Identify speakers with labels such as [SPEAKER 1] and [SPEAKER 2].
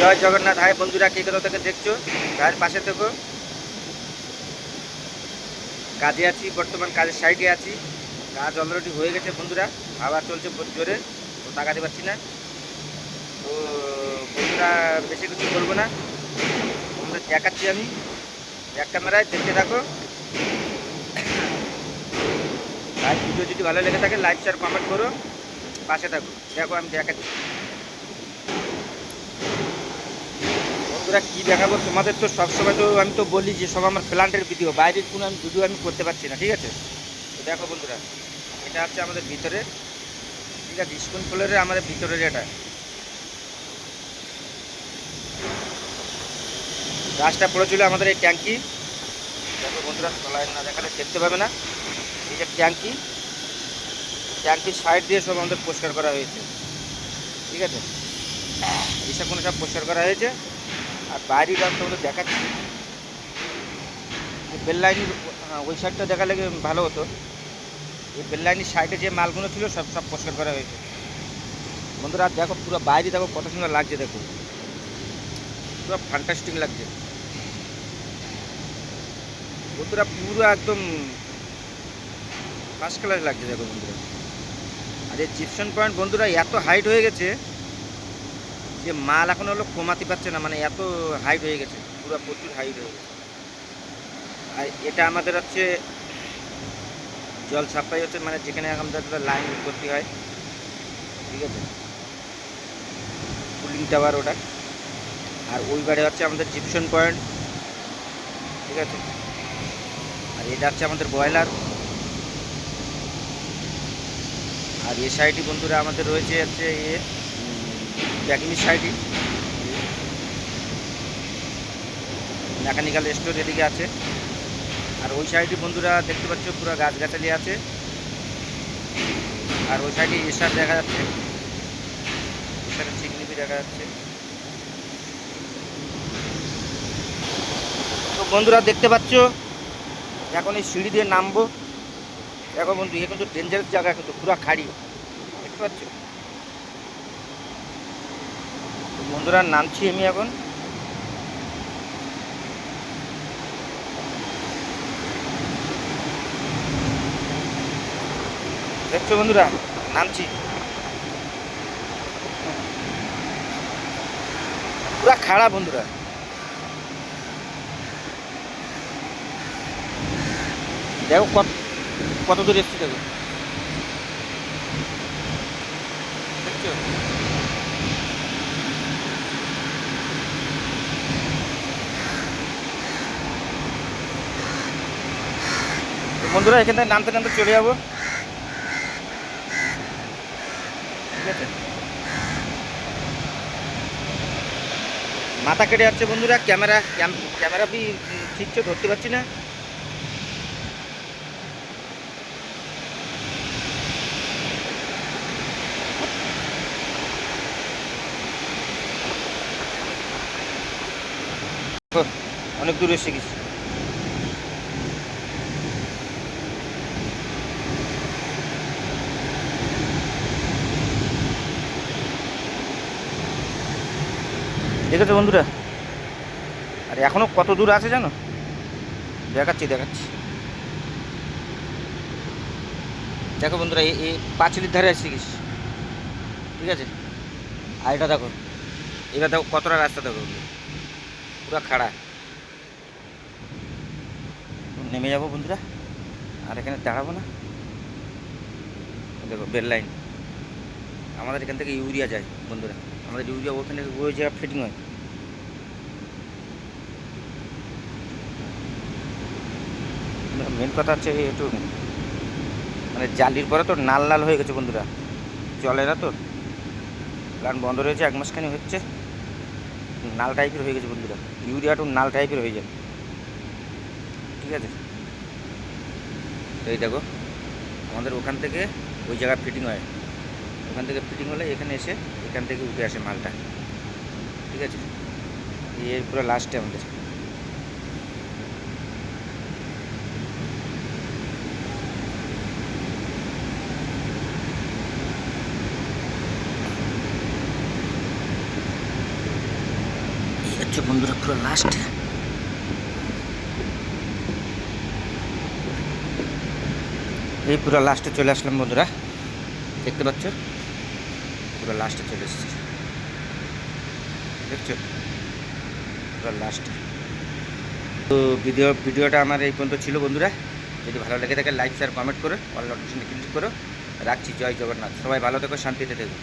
[SPEAKER 1] জয় Jagannath. High বন্ধুরা, কে কোথাও থেকে দেখছ? ভাইয়ের পাশে থেকো। কাজে আছি, বর্তমান কাজের সাইডে আছি। কাজ অলরেডি হয়ে গেছে বন্ধুরা। আবার চলছে জোরে। তো তাকাতে পারছি না। তো বন্ধুরা, বেশি কিছু বলব না। তোমাদের দেখাচ্ছি আমি। এক ক্যামেরায় দেখতে থাকো। আর ভিডিও যদি ভালো লেগে থাকে, লাইক শেয়ার কমেন্ট করো। পাশে থাকো। দেখো, আমি দেখাচ্ছি। বন্ধুরা, কী দেখাবো? তোমাদের তো সবসময় তো আমি তো বলি যে সব আমার প্ল্যান্টের ভিডিও, বাইরের কোনো আমি ভিডিও আমি করতে পারছি না, ঠিক আছে? তো দেখো বন্ধুরা, এটা হচ্ছে আমাদের ভিতরে, ঠিক আছে? স্কুল ফ্লোরে আমাদের ভিতরের এটা। গাছটা পড়েছিল আমাদের এই ট্যাঙ্কি। দেখো বন্ধুরা, তলায় না দেখালে দেখতে পাবে না। এই যে ট্যাঙ্কি, ট্যাঙ্কির সাইড দিয়ে সব আমাদের পরিষ্কার করা হয়েছে, ঠিক আছে? এইসব কোনো সব পরিষ্কার করা হয়েছে। আর বাইরের রাস্তা আমাদের দেখাচ্ছি বেল লাইনের হ্যাঁ, ওই সাইডটা দেখালে ভালো হতো। এই বেল লাইনের সাইডে যে মালগুলো ছিল সব সব পরিষ্কার করা হয়েছে। বন্ধুরা দেখো পুরো বাইরে দেখো কত সুন্দর লাগছে দেখো। পুরো ফ্যান্টাস্টিক লাগছে। বন্ধুরা পুরো একদম ফার্স্ট ক্লাস লাগছে দেখো বন্ধুরা। আর এই জিপসন পয়েন্ট বন্ধুরা এত হাইট হয়ে গেছে। যে মাল এখন হলো কমাতে পারছে না মানে এত হাইট হয়ে গেছে, পুরো প্রচুর হাইট হয়ে গেছে। আর এটা আমাদের হচ্ছে জল সাপ্লাই হচ্ছে মানে যেখানে আমাদের লাইন করতে হয়, ঠিক আছে? কুলিং টাওয়ার ওটা। আর ওই বাড়ি হচ্ছে আমাদের জিপসন পয়েন্ট ঠিক আছে? আর এটা হচ্ছে আমাদের বয়লার আর এ সাইডে বন্ধুরা আমাদের রয়েছে হচ্ছে এ ব্যাকিনির সাইডে। মেকানিক্যাল স্টোর এদিকে আছে। আর ওই সাইডে বন্ধুরা দেখতে পাচ্ছ, পুরো গাছগাছালি আছে। আর ওই সাইডে এসার দেখা যাচ্ছে। এসারের চিকনিপি দেখা যাচ্ছে। তো বন্ধুরা দেখতে পাচ্ছ, এখন এই সিঁড়ি দিয়ে নামবো। দেখো বন্ধু এ কিন্তু ডেঞ্জারাস জায়গা কিন্তু পুরো খাড়ি। দেখতে পাচ্ছ তো বন্ধুরা নামছি আমি এখন? দেখছ বন্ধুরা নামছি পুরা খাড়া বন্ধুরা। দেখো কত কত দূর এসছি দেখো। দেখছ? বন্ধুরা, এখান থেকে নামতে নামতে চলে যাব। ঠিক আছে? মাথা কেটে যাচ্ছে বন্ধুরা, ক্যামেরা ক্যামেরা বি ঠিক তো ধরতে পারছি না? অনেক দূরে এসে গেছি। দেখেছ বন্ধুরা? আর এখনও কত দূর আছে জানো? দেখাচ্ছি দেখাচ্ছি। দেখো বন্ধুরা এই পাঁচিলের ধারে আসছি ঠিক আছে? আর এটা দেখো এবার দেখো কতটা রাস্তা দেখো। পুরো খাড়া। নেমে যাব বন্ধুরা, আর এখানে দাঁড়াবো না। দেখো, বেল লাইন। আমাদের এখান থেকে ইউরিয়া যায়, বন্ধুরা। আমাদের ইউরিয়া ওখানে ওই জায়গা ফিটিং হয়। মেন কথা হচ্ছে একটু মানে জালির পরে তো নাল নাল হয়ে গেছে বন্ধুরা। চলে না তো? প্লান বন্ধ রয়েছে, এক মাসখানি হচ্ছে। নাল টাইপের হয়ে গেছে বন্ধুরা। ইউরিয়া একটু নাল টাইপের হয়ে যায়। ঠিক আছে? এই দেখো, আমাদের ওখান থেকে ওই জায়গায় ফিটিং হয়। ওখান থেকে ফিটিং হলে এখানে এসে এখান থেকে উঠে আসে মালটা। ঠিক আছে? এই পুরো লাস্টে আমাদের। বন্ধুরা পুরো লাস্ট এই পুরো লাস্টে চলে আসলাম বন্ধুরা। দেখতে পাচ্ছ? পুরো লাস্টে চলে এসেছি। দেখছ? পুরো লাস্টে তো ভিডিও ভিডিওটা আমার এই পর্যন্ত ছিল বন্ধুরা। যদি ভালো লেগে থাকে লাইক শেয়ার কমেন্ট করে। অল নোটিফিকেশন ক্লিক করো। রাখছি। জয় জগন্নাথ। সবাই ভালো থেকো, শান্তিতে থেকো।